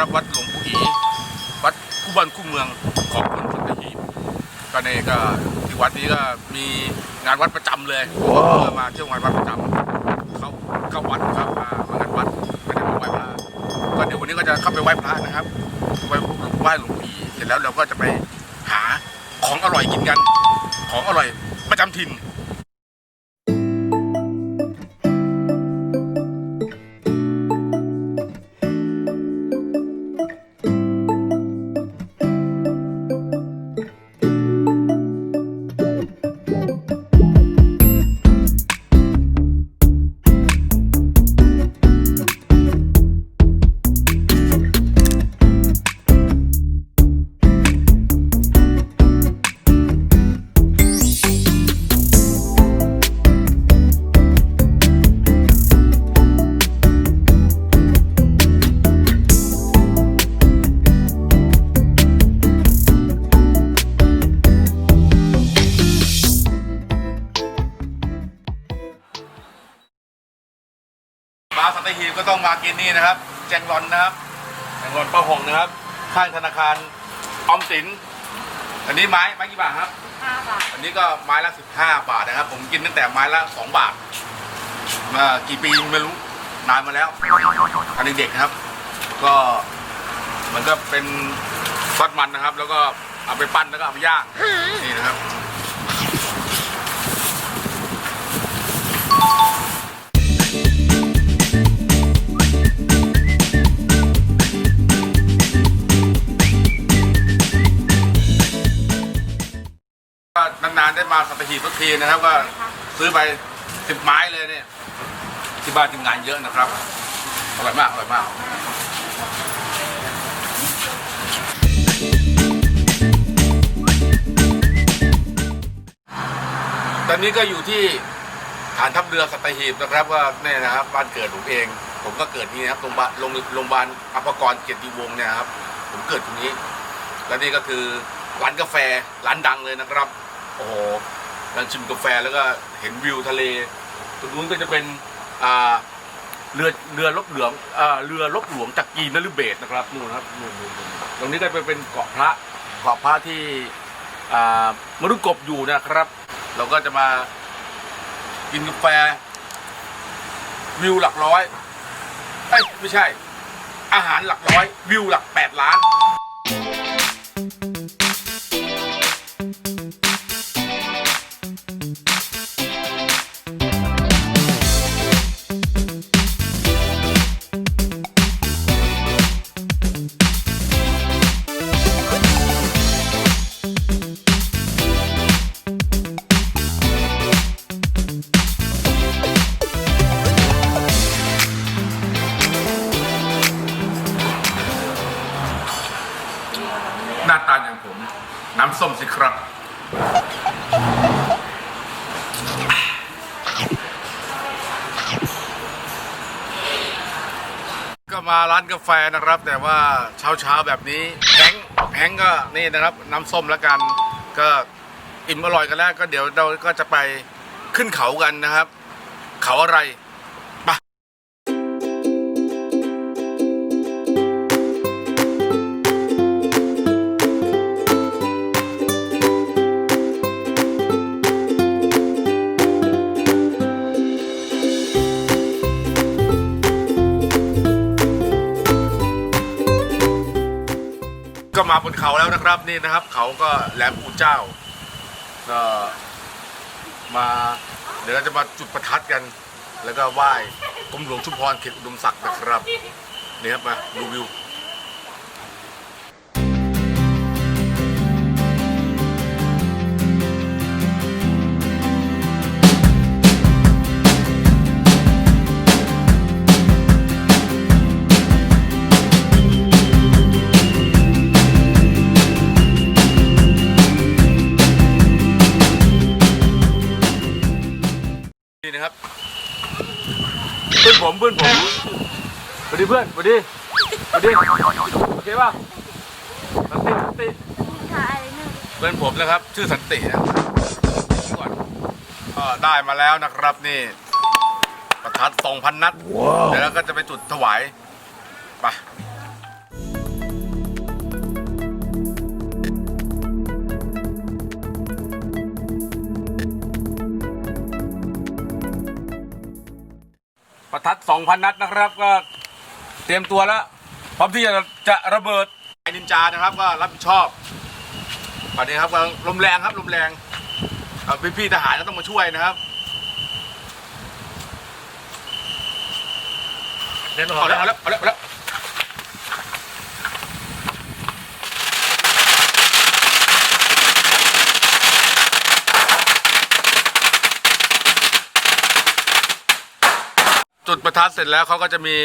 นะครับวัดหลวงปู่อีวัดคู่บ้านคู่เมืองของคนสัตหีบก็นี่ก็ที่วัดนี้ก็มีงานวัดประจำเลยก็มาเที่ยวงานวัดประจำเข้าเข้าวัดครับมามางานวัดไม่ได้มาไหว้พระก็เดี๋ยววันนี้ก็จะเข้าไปไหว้พระนะครับไหว้ไหว้หลวงปู่อีเสร็จแล้วเราก็จะไปหาของอร่อยกินกัน ของอร่อยประจำถิ่น ก็ต้องมากินนี่นะครับ แจงรอนนะครับแจงรอนป้าหงนะครับ ข้างธนาคารออมสิน อันนี้ไม้ไม้กี่บาทครับ ห้าบาทอันนี้ก็ไม้ละสิบห้าบาทนะครับ ผมกินตั้งแต่ไม้ละสองบาท มากี่ปีไม่รู้นานมาแล้วอันเด็กๆนะครับ ก็มันก็เป็นซอสมันนะครับ แล้วก็เอาไปปั้นแล้วก็เอาไปย่างนี่นะครับานๆได้มาสัตหีบสักทีนะครับก็ซื้อไปสิบไม้เลยเนี่ยที่บ้านทีมงานเยอะนะครับอร่อยมากอร่อยมากตอนนี้ก็อยู่ที่ฐานทัพเรือสัตหีบนะครับว่าเนี่ยนะครับบ้านเกิดผมเอง ผมก็เกิดที่นี่นะครับโรงพยาบาลโรงโรงพยาบาลอภกรเกียรติวงศ์เนี่ยครับผมเกิดตรงนี้ และนี่ก็คือร้านกาแฟร้านดังเลยนะครับ โอ้โห ร้านชิมกาแฟแล้วก็เห็นวิวทะเล ตรงนู้นก็จะเป็นเรือเรือลบเหลืองเรือลบหลวงจากกีนฤเบศนะครับนู่นครับนู่นนู่นนู่นตรงนี้ก็เป็นเป็นเกาะพระเกาะพระที่มรุกบอยู่นะครับ เราก็จะมากินกาแฟ วิวหลักร้อยเอ้ยไม่ใช่ อาหารหลักร้อย วิวหลักแปดล้าน น้าตาอย่างผม น้ำส้มสิครับ ก็มาร้านกาแฟนะครับ แต่ว่าเช้าเช้าๆแบบนี้แพงแพงก็นี่นะครับ น้ำส้มแล้วกัน ก็อิ่มอร่อยกันแล้ว ก็เดี๋ยวเราก็จะไปขึ้นเขากันนะครับ เขาอะไร มาบนเขาแล้วนะครับนี่นะครับ เขาก็แหลมปูเจ้าก็มาเดี๋ยวเราจะมาจุดประทัดกัน แล้วก็ไหว้กรมหลวงชุมพรเขตอุดมศักดิ์นะครับนี่ครับมาดูวิว นี่นะครับเพื่อนผมเพื่อนผมสวัสดีเพื่อนสวัสดีสวัสดีโอเคป่ะสันติสันติค่ะอะไรหนึ่งเพื่อนผมนะครับ ชื่อสันตินะครับก่อนก็ได้มาแล้วนะครับนี่ ประทัดสองพันนัดเดี๋ยวเราก็จะไปจุดถวายไป ประทัดสองพันนัดนะครับ ก็เตรียมตัวแล้วพร้อมที่จะจะระเบิดไอ้นินจานะครับ ก็รับผิดชอบตอนนี้ครับก็ลมแรงครับลมแรงพี่พี่ๆทหารก็ต้องมาช่วยนะครับเดินออเอากแล้แล้ววเอาแล้วเอาแล้วเอาแล้ว จุดประทัดเสร็จแล้วเขาก็จะมี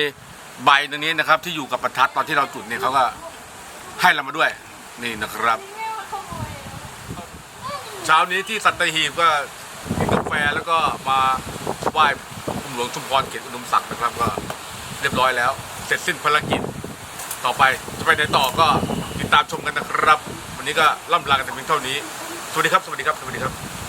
ใบตรงนี้นะครับ ที่อยู่กับประทัดตอนที่เราจุดเนี่ยเขาก็ให้เรามาด้วยนี่นะครับ เช้านี้ที่สัตหีบก็กินกาแฟแล้วก็มาไหว้คุณหลวงชุมพรเกียรติอุดมศักดิ์นะครับก็เรียบร้อยแล้ว เสร็จสิ้นภารกิจ ต่อไปจะไปไหนต่อก็ติดตามชมกันนะครับ วันนี้ก็ล่ำลากันแต่เพียงเท่านี้ สวัสดีครับ สวัสดีครับ สวัสดีครับ